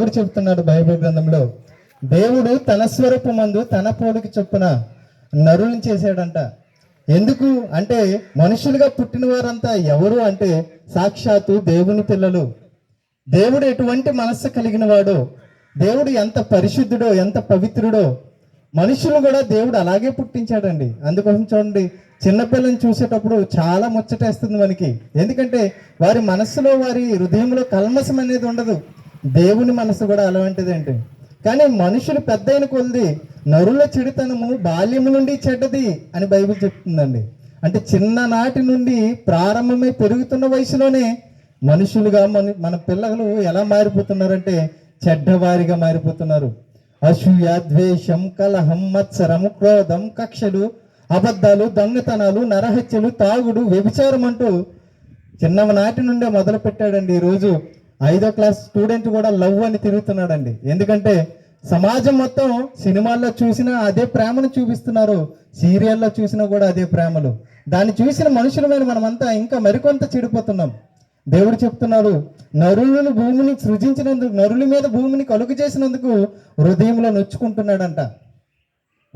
దేవుడు చెప్తున్నాడు బైబిల్ గ్రంథంలో? దేవుడు తన స్వరూపమందు తన పోలికి చొప్పున నరులను చేశాడంట. ఎందుకు? అంటే మనుషులుగా పుట్టిన వారంతా ఎవరు అంటే సాక్షాత్తు దేవుని పిల్లలు. దేవుడు ఎటువంటి మనస్సు కలిగిన వాడో దేవుడు ఎంత పరిశుద్ధుడో ఎంత పవిత్రుడో మనుషులు కూడా దేవుడు అలాగే పుట్టించాడండి. అందుకోసం చూడండి చిన్నపిల్లని చూసేటప్పుడు చాలా ముచ్చటేస్తుంది మనకి. ఎందుకంటే వారి మనస్సులో వారి హృదయంలో కల్మసం అనేది ఉండదు. దేవుని మనసు కూడా అలాంటిదేంటి కానీ మనుషులు పెద్ద అయిన కొలిది నరుల చెడుతనము బాల్యము నుండి చెడ్డది అని బైబిల్ చెప్తుందండి. అంటే చిన్ననాటి నుండి ప్రారంభమై పెరుగుతున్న వయసులోనే మనుషులుగా మన మన పిల్లలు ఎలా మారిపోతున్నారంటే చెడ్డవారిగా మారిపోతున్నారు. అసూయ ద్వేషం కలహం మత్సరం క్రోధం కక్షలు అబద్ధాలు దొంగతనాలు నరహత్యలు తాగుడు వ్యభిచారం అంటూ చిన్ననాటి నుండే మొదలు పెట్టాడండి ఈరోజు ఐదో క్లాస్ స్టూడెంట్ కూడా లవ్ అని తిరుగుతున్నాడండి. ఎందుకంటే సమాజం మొత్తం సినిమాల్లో చూసినా అదే ప్రేమను చూపిస్తున్నారు. సీరియల్లో చూసినా కూడా అదే ప్రేమలు. దాన్ని చూసిన మనుషులమైన మనమంతా ఇంకా మరికొంత చెడిపోతున్నాం. దేవుడు చెప్తున్నారు నరులను భూమిని సృజించినందుకు నరుల మీద భూమిని కలుగు చేసినందుకు హృదయంలో నొచ్చుకుంటున్నాడంట.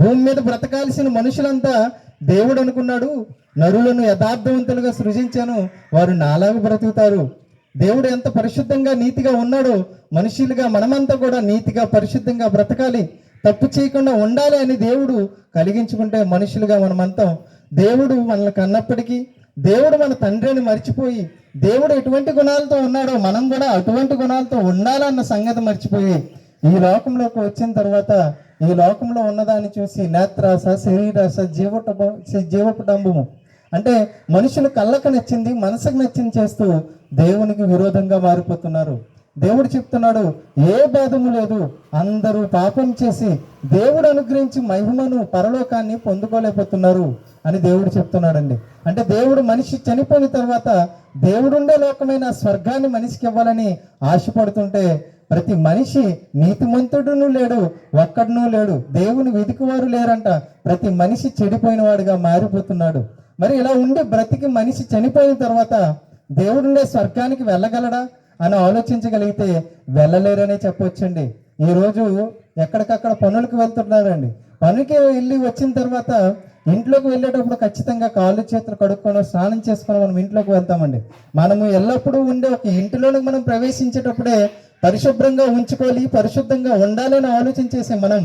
భూమి మీద బ్రతకాల్సిన మనుషులంతా దేవుడు అనుకున్నాడు నరులను యథార్థవంతులుగా సృజించాను వారు నాలాగా బ్రతుకుతారు. దేవుడు ఎంత పరిశుద్ధంగా నీతిగా ఉన్నాడో మనుషులుగా మనమంతా కూడా నీతిగా పరిశుద్ధంగా బ్రతకాలి. తప్పు చేయకుండా ఉండాలి అని దేవుడు కలిగించుకుంటే మనుషులుగా మనమంతా దేవుడు మనల్ని కన్నప్పటికీ దేవుడు మన తండ్రిని మర్చిపోయి దేవుడు ఎటువంటి గుణాలతో ఉన్నాడో మనం కూడా అటువంటి గుణాలతో ఉండాలన్న సంగతి మర్చిపోయి ఈ లోకంలోకి వచ్చిన తర్వాత ఈ లోకంలో ఉన్నదాన్ని చూసి నేత్రాస శరీరాస జీవట జీవపటంబము అంటే మనుషులు కళ్ళకు నచ్చింది మనసుకు నచ్చింది చేస్తూ దేవునికి విరోధంగా మారిపోతున్నారు. దేవుడు చెప్తున్నాడు ఏ భేదము లేదు అందరూ పాపం చేసి దేవుడు అనుగ్రహించి మహిమను పరలోకాన్ని పొందుకోలేకపోతున్నారు అని దేవుడు చెప్తున్నాడండి. అంటే దేవుడు మనిషి చనిపోయిన తర్వాత దేవుడుండే లోకమైన స్వర్గాన్ని మనిషికి ఇవ్వాలని ఆశపడుతుంటే ప్రతి మనిషి నీతిమంతుడును లేడు ఒక్కడునూ లేడు. దేవుని వెతికివారు లేరంట. ప్రతి మనిషి చెడిపోయిన వాడుగా మారిపోతున్నాడు. మరి ఇలా ఉండే బ్రతికి మనిషి చనిపోయిన తర్వాత దేవుడుండే స్వర్గానికి వెళ్ళగలడా అని ఆలోచించగలిగితే వెళ్ళలేరనే చెప్పొచ్చండి. ఈరోజు ఎక్కడికక్కడ పనులకు వెళ్తున్నారండి. పనికి వెళ్ళి వచ్చిన తర్వాత ఇంట్లోకి వెళ్ళేటప్పుడు ఖచ్చితంగా కాళ్ళు చేతులు కడుక్కొని స్నానం చేసుకొని మనం ఇంట్లోకి వెళ్తామండి. మనము ఎల్లప్పుడూ ఉండే ఒక ఇంటిలోనికి మనం ప్రవేశించేటప్పుడే పరిశుభ్రంగా ఉంచుకోవాలి పరిశుద్ధంగా ఉండాలని ఆలోచన చేసే మనం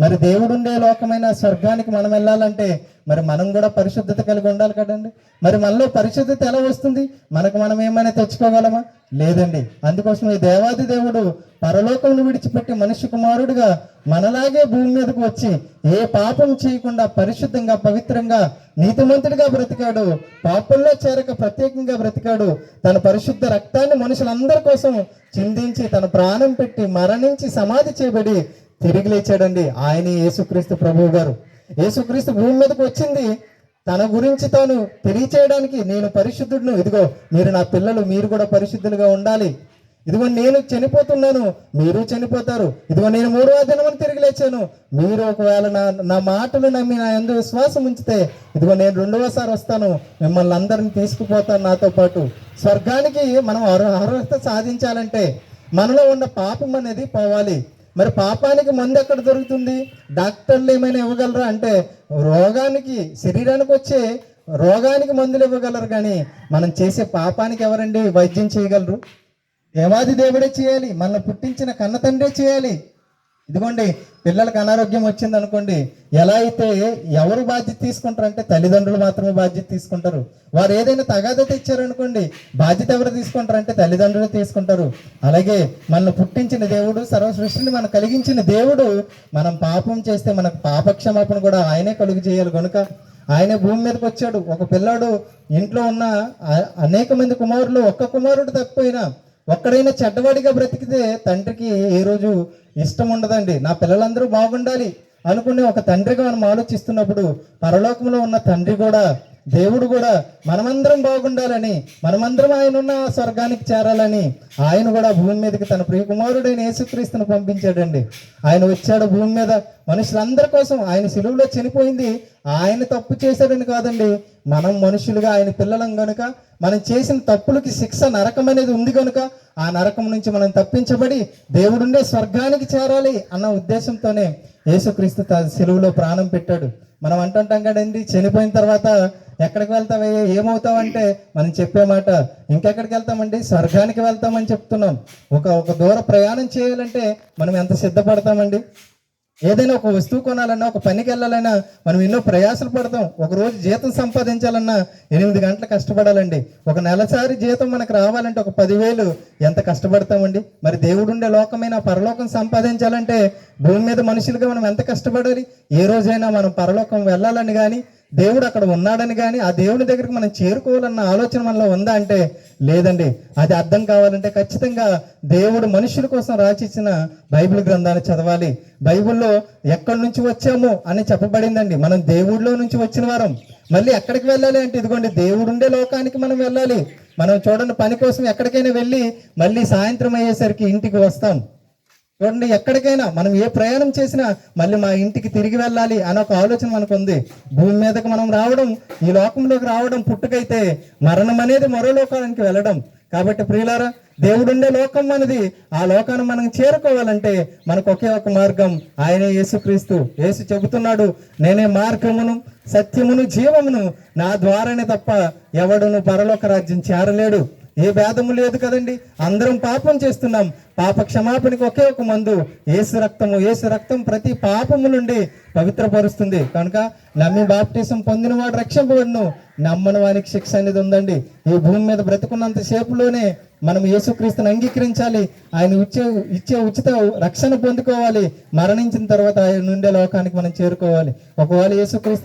మరి దేవుడుండే లోకమైన స్వర్గానికి మనం వెళ్ళాలంటే మరి మనం కూడా పరిశుద్ధత కలిగి ఉండాలి కదండి? మరి మనలో పరిశుద్ధత ఎలా వస్తుంది? మనకు మనం ఏమైనా తెచ్చుకోగలమా? లేదండి. అందుకోసం ఈ దేవాది దేవుడు పరలోకమును విడిచిపెట్టి మనిషి కుమారుడిగా మనలాగే భూమి మీదకు వచ్చి ఏ పాపం చేయకుండా పరిశుద్ధంగా పవిత్రంగా నీతిమంతుడిగా బ్రతికాడు పాపంలో చేరక ప్రత్యేకంగా బ్రతికాడు తన పరిశుద్ధ రక్తాన్ని మనుషులందరి కోసం చిందించి తన ప్రాణం పెట్టి మరణించి సమాధి చేయబడి తిరిగి లేచాడండి ఆయన యేసుక్రీస్తు ప్రభువు గారు. యేసుక్రీస్తు భూమి మీదకి వచ్చింది. తన గురించి తాను తెలియచేయడానికి నేను పరిశుద్ధుడును. ఇదిగో మీరు నా పిల్లలు మీరు కూడా పరిశుద్ధులుగా ఉండాలి. ఇదిగో నేను చనిపోతున్నాను. మీరు చనిపోతారు. ఇదిగో నేను మూడవ దినమని తిరిగి లేచాను మీరు ఒకవేళ నా నా మాటలు నమ్మి నా ఎందు విశ్వాసం ఉంచితే ఇదిగో నేను రెండవసారి వస్తాను. మిమ్మల్ని అందరిని తీసుకుపోతాను నాతో పాటు. స్వర్గానికి మనం అర్హత సాధించాలంటే మనలో ఉన్న పాపం అనేది పోవాలి. మరి పాపానికి మందు ఎక్కడ దొరుకుతుంది? డాక్టర్లు ఏమైనా ఇవ్వగలరా? అంటే రోగానికి శరీరానికి వచ్చే రోగానికి మందులు ఇవ్వగలరు కానీ మనం చేసే పాపానికి ఎవరండి వైద్యం చేయగలరు? దేవాది దేవుడే చేయాలి? మనల్ని పుట్టించిన కన్న తండ్రే చేయాలి. ఇదిగోండి పిల్లలకు అనారోగ్యం వచ్చింది అనుకోండి ఎలా అయితే ఎవరు బాధ్యత తీసుకుంటారంటే తల్లిదండ్రులు మాత్రమే బాధ్యత తీసుకుంటారు. వారు ఏదైనా తగాద తెచ్చారనుకోండి బాధ్యత ఎవరు తీసుకుంటారంటే తల్లిదండ్రులు తీసుకుంటారు. అలాగే మనల్ని పుట్టించిన దేవుడు సర్వ సృష్టిని మనం కలిగించిన దేవుడు మనం పాపం చేస్తే మనకు పాపక్షమాపణ కూడా ఆయనే కలుగు చేయాలి కనుక ఆయన భూమి మీదకి వచ్చాడు. ఒక పిల్లాడు ఇంట్లో ఉన్న అనేక మంది కుమారులు ఒక్క కుమారుడు తప్పిపోయినా ఒక్కడైనా చెడ్డవాడిగా బ్రతికితే తండ్రికి ఏ రోజు ఇష్టం ఉండదండి. నా పిల్లలందరూ బాగుండాలి అనుకునే ఒక తండ్రిగా మనం ఆలోచిస్తున్నప్పుడు పరలోకంలో ఉన్న తండ్రి కూడా దేవుడు కూడా మనమందరం బాగుండాలని మనమందరం ఆయన ఉన్న ఆ స్వర్గానికి చేరాలని ఆయన కూడా భూమి మీదకి తన ప్రియకుమారుడైన యేసుక్రీస్తును పంపించాడండి. ఆయన వచ్చాడు భూమి మీద మనుషులందరి కోసం ఆయన సిలువులో చనిపోయింది ఆయన తప్పు చేశాడని కాదండి. మనం మనుషులుగా ఆయన పిల్లలం గనుక మనం చేసిన తప్పులకి శిక్ష నరకం అనేది ఉంది కనుక ఆ నరకం నుంచి మనం తప్పించబడి దేవుడుండే స్వర్గానికి చేరాలి అన్న ఉద్దేశంతోనే యేసుక్రీస్తు తన సిలువులో ప్రాణం పెట్టాడు. మనం అంటుంటాం కదండి చనిపోయిన తర్వాత ఎక్కడికి వెళ్తావే ఏమవుతావంటే మనం చెప్పే మాట ఇంకెక్కడికి వెళ్తామండి? స్వర్గానికి వెళ్తామని చెప్తున్నాం. ఒక ఒక దూర ప్రయాణం చేయాలంటే మనం ఎంత సిద్ధపడతామండి? ఏదైనా ఒక వస్తువు కొనాలన్నా ఒక పనికి వెళ్ళాలన్నా మనం ఎన్నో ప్రయాసలు పడతాం. ఒక రోజు జీతం సంపాదించాలన్నా ఎనిమిది గంటలు కష్టపడాలండి. ఒక నెలసారి జీతం మనకు రావాలంటే ఒక పదివేలు ఎంత కష్టపడతామండి? మరి దేవుడు ఉండే లోకమైన పరలోకం సంపాదించాలంటే భూమి మీద మనుషులుగా మనం ఎంత కష్టపడాలి? ఏ రోజైనా మనం పరలోకం వెళ్ళాలని కానీ దేవుడు అక్కడ ఉన్నాడని కానీ ఆ దేవుని దగ్గరికి మనం చేరుకోవాలన్న ఆలోచన మనలో ఉందా అంటే లేదండి. అది అర్థం కావాలంటే ఖచ్చితంగా దేవుడు మనుషుల కోసం రాసిచ్చిన బైబిల్ గ్రంథాన్ని చదవాలి. బైబిల్లో ఎక్కడి నుంచి వచ్చాము అని చెప్పబడిందండి. మనం దేవుడిలో నుంచి వచ్చిన వారం. మళ్ళీ ఎక్కడికి వెళ్ళాలి అంటే ఇదిగోండి దేవుడు ఉండే లోకానికి మనం వెళ్ళాలి. మనం చూడండి పని కోసం ఎక్కడికైనా వెళ్ళి మళ్ళీ సాయంత్రం అయ్యేసరికి ఇంటికి వస్తాం. చూడండి ఎక్కడికైనా మనం ఏ ప్రయాణం చేసినా మళ్ళీ మా ఇంటికి తిరిగి వెళ్ళాలి అనే ఒక ఆలోచన మనకు ఉంది భూమి మీదకి మనం రావడం ఈ లోకంలోకి రావడం పుట్టుకైతే మరణం అనేది మరో లోకానికి వెళ్ళడం. కాబట్టి ప్రియులారా దేవుడుండే లోకం మనది. ఆ లోకాన్ని మనం చేరుకోవాలంటే మనకు ఒకే ఒక మార్గం ఆయనే యేసుక్రీస్తు. యేసు చెబుతున్నాడు నేనే మార్గమును సత్యమును జీవమును. నా ద్వారానే తప్ప ఎవడును పరలోక రాజ్యం చేరలేడు. ఏ భేదము లేదు కదండి. అందరం పాపం చేస్తున్నాం. పాప క్షమాపణకి ఒకే ఒక మందు. ఏసు రక్తము ఏసు రక్తం ప్రతి పాపము నుండి పవిత్రపరుస్తుంది. కనుక నమ్మి బాప్టిజం పొందిన వాడు రక్షింపబడును. నమ్మని వానికి శిక్ష అనేది ఉందండి. ఈ భూమి మీద బ్రతుకున్నంత సేపులోనే మనం యేసుక్రీస్తుని అంగీకరించాలి. ఆయన ఇచ్చే ఇచ్చే ఉచిత రక్షణ పొందుకోవాలి. మరణించిన తర్వాత ఆయన నుండే లోకానికి మనం చేరుకోవాలి. ఒకవేళ యేసుక్రీస్తు